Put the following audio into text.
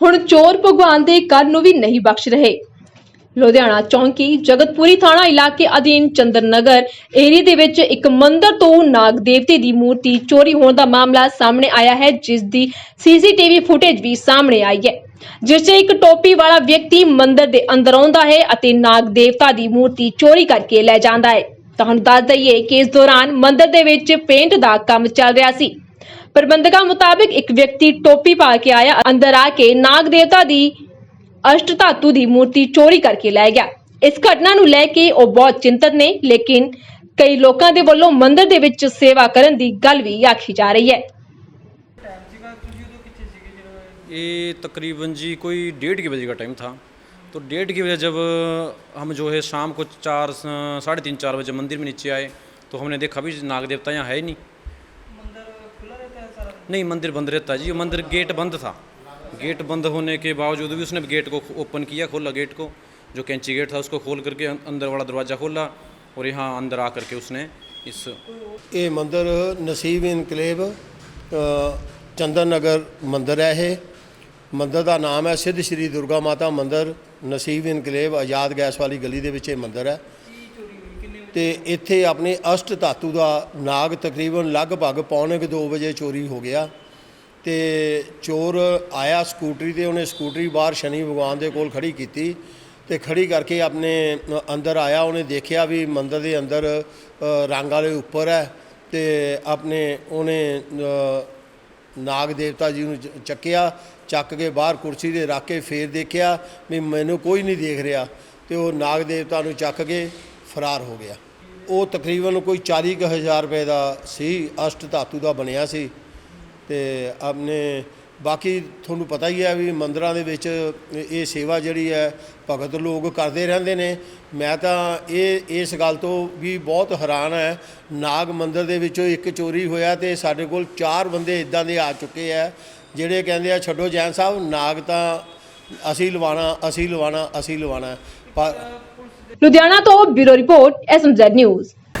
ਹੁਣ ਚੋਰ ਭਗਵਾਨ ਦੇ ਕਰ ਨੂੰ ਵੀ ਨਹੀਂ ਬਖਸ਼ ਰਹੇ। ਲੁਧਿਆਣਾ ਚੌਂਕੀ, ਜਗਤਪੁਰੀ ਥਾਣਾ ਇਲਾਕੇ ਅਧੀਨ ਚੰਦਰ ਏਰੀਏ ਦੇ ਵਿੱਚ ਇੱਕ ਮੰਦਿਰ ਤੋਂ ਨਾਗ ਦੇਵਤੇ ਦੀ ਮੂਰਤੀ ਚੋਰੀ ਹੋਣ ਦਾ ਮਾਮਲਾ ਸਾਹਮਣੇ ਆਇਆ ਹੈ, ਜਿਸ ਦੀ ਸੀਸੀਟੀਵੀ ਫੁਟੇਜ ਵੀ ਸਾਹਮਣੇ ਆਈ ਹੈ। ਜਿਸ 'ਚ ਇੱਕ ਟੋਪੀ ਵਾਲਾ ਵਿਅਕਤੀ ਮੰਦਿਰ ਦੇ ਅੰਦਰ ਆਉਂਦਾ ਹੈ ਅਤੇ ਨਾਗ ਦੇਵਤਾ ਦੀ ਮੂਰਤੀ ਚੋਰੀ ਕਰਕੇ ਲੈ ਜਾਂਦਾ ਹੈ। ਤੁਹਾਨੂੰ ਦੱਸ ਦਈਏ ਕਿ ਇਸ ਦੌਰਾਨ ਮੰਦਿਰ ਦੇ ਵਿੱਚ ਪੇਂਟ ਦਾ ਕੰਮ ਚੱਲ ਰਿਹਾ ਸੀ ਪ੍ਰਬੰਧਕਾਂ ਮੁਤਾਬਿਕ ਇੱਕ ਵਿਅਕਤੀ ਟੋਪੀ ਪਾ ਕੇ ਆਇਆ ਅੰਦਰ ਆ ਕੇ ਨਾਗ ਦੇਵਤਾ ਦੀ ਅਸ਼ਟ ਧਾਤੂ ਦੀ ਮੂਰਤੀ ਚੋਰੀ ਕਰਕੇ ਲੈ ਗਿਆ ਇਸ ਘਟਨਾ ਨੂੰ ਲੈ ਕੇ ਉਹ ਬਹੁਤ ਚਿੰਤਤ ਨੇ ਲੇਕਿਨ ਕਈ ਲੋਕਾਂ ਦੇ ਵੱਲੋਂ ਮੰਦਿਰ ਦੇ ਵਿੱਚ ਸੇਵਾ ਕਰਨ ਦੀ ਗੱਲ ਵੀ ਆਖੀ ਜਾ ਰਹੀ ਹੈ ये तकरीबन जी कोई डेढ़ के बजे का टाइम था तो डेढ़ के बजे जब हम जो है शाम को चार साढ़े तीन चार बजे मंदिर में नीचे आए तो हमने देखा भी नाग देवता यहाँ है ही नहीं नहीं मंदिर बंद रहता है जी वो मंदिर गेट बंद था गेट बंद होने के बावजूद भी उसने गेट को ओपन किया खोला गेट को जो कैंची गेट था उसको खोल करके अंदर वाला दरवाज़ा खोला और यहाँ अंदर आकर के उसने इस ਇਹ ਮੰਦਿਰ ਨਸੀਬ ਇਨਕਲੇਵ ਅ, ਚੰਦਨ ਨਗਰ ਮੰਦਿਰ ਹੈ ਇਹ ਮੰਦਿਰ ਦਾ ਨਾਮ ਹੈ ਸਿੱਧ ਸ਼੍ਰੀ ਦੁਰਗਾ ਮਾਤਾ ਮੰਦਿਰ ਨਸੀਬ ਇਨਕਲੇਵ ਆਜ਼ਾਦ ਗੈਸ ਵਾਲੀ ਗਲੀ ਦੇ ਵਿੱਚ ਇਹ ਮੰਦਿਰ ਹੈ। ਤੇ ਇੱਥੇ ਆਪਣੇ ਅਸ਼ਟ ਧਾਤੂ ਦਾ ਨਾਗ ਤਕਰੀਬਨ ਲਗਭਗ ਪੌਣੇ ਕੁ ਦੋ ਵਜੇ ਚੋਰੀ ਹੋ ਗਿਆ। ਤੇ ਚੋਰ ਆਇਆ ਸਕੂਟਰੀ ਤੇ ਉਹਨੇ ਸਕੂਟਰੀ ਬਾਹਰ ਸ਼ਨੀ ਭਗਵਾਨ ਦੇ ਕੋਲ ਖੜੀ ਕੀਤੀ। ਤੇ ਖੜੀ ਕਰਕੇ ਆਪਣੇ ਅੰਦਰ ਆਇਆ ਉਹਨੇ ਦੇਖਿਆ ਵੀ ਮੰਦਿਰ ਦੇ ਅੰਦਰ ਰੰਗ ਵਾਲੇ ਉੱਪਰ ਹੈ। ਤੇ ਆਪਣੇ ਉਹਨੇ ਨਾਗ ਦੇਵਤਾ ਜੀ ਨੂੰ ਚ- ਚੱਕਿਆ, ਚੱਕ ਕੇ ਬਾਹਰ ਕੁਰਸੀ ਤੇ ਰੱਖ ਕੇ ਫੇਰ ਦੇਖਿਆ ਵੀ ਮੈਨੂੰ ਕੋਈ ਨਹੀਂ ਦੇਖ ਰਿਹਾ ਤੇ ਉਹ ਨਾਗ ਦੇਵਤਾ ਨੂੰ ਚੱਕ ਕੇ ਫਰਾਰ ਹੋ ਗਿਆ। ਉਹ ਤਕਰੀਬਨ ਕੋਈ 40 ਕੁ ਹਜ਼ਾਰ ਰੁਪਏ ਦਾ ਸੀ ਅਸ਼ਟ ਧਾਤੂ ਦਾ ਬਣਿਆ ਸੀ ਤੇ ਆਪਣੇ ਬਾਕੀ ਤੁਹਾਨੂੰ ਪਤਾ ਹੀ ਹੈ ਵੀ ਮੰਦਰਾਂ ਦੇ ਵਿੱਚ ਇਹ ਸੇਵਾ ਜਿਹੜੀ ਹੈ, ਭਗਤ ਲੋਕ ਕਰਦੇ ਰਹਿੰਦੇ ਨੇ। ਮੈਂ ਤਾਂ ਇਹ, ਇਸ ਗੱਲ ਤੋਂ ਵੀ ਬਹੁਤ ਹੈਰਾਨ ਹੈ। ਨਾਗ ਮੰਦਰ ਦੇ ਵਿੱਚੋਂ ਇੱਕ ਚੋਰੀ ਹੋਇਆ ਤੇ ਸਾਡੇ ਕੋਲ ਚਾਰ ਬੰਦੇ ਇਦਾਂ ਦੇ ਆ ਚੁੱਕੇ ਆ, ਜਿਹੜੇ ਕਹਿੰਦੇ ਆ, ਛੱਡੋ ਜੈਨ ਸਾਹਿਬ, ਨਾਗ ਤਾਂ ਅਸੀਂ ਲਵਾਣਾ ਅਸੀਂ ਲਵਾਣਾ ਅਸੀਂ ਲਵਾਣਾ। ਪਰ ਲੁਧਿਆਣਾ ਤੋਂ bureau report SMZ news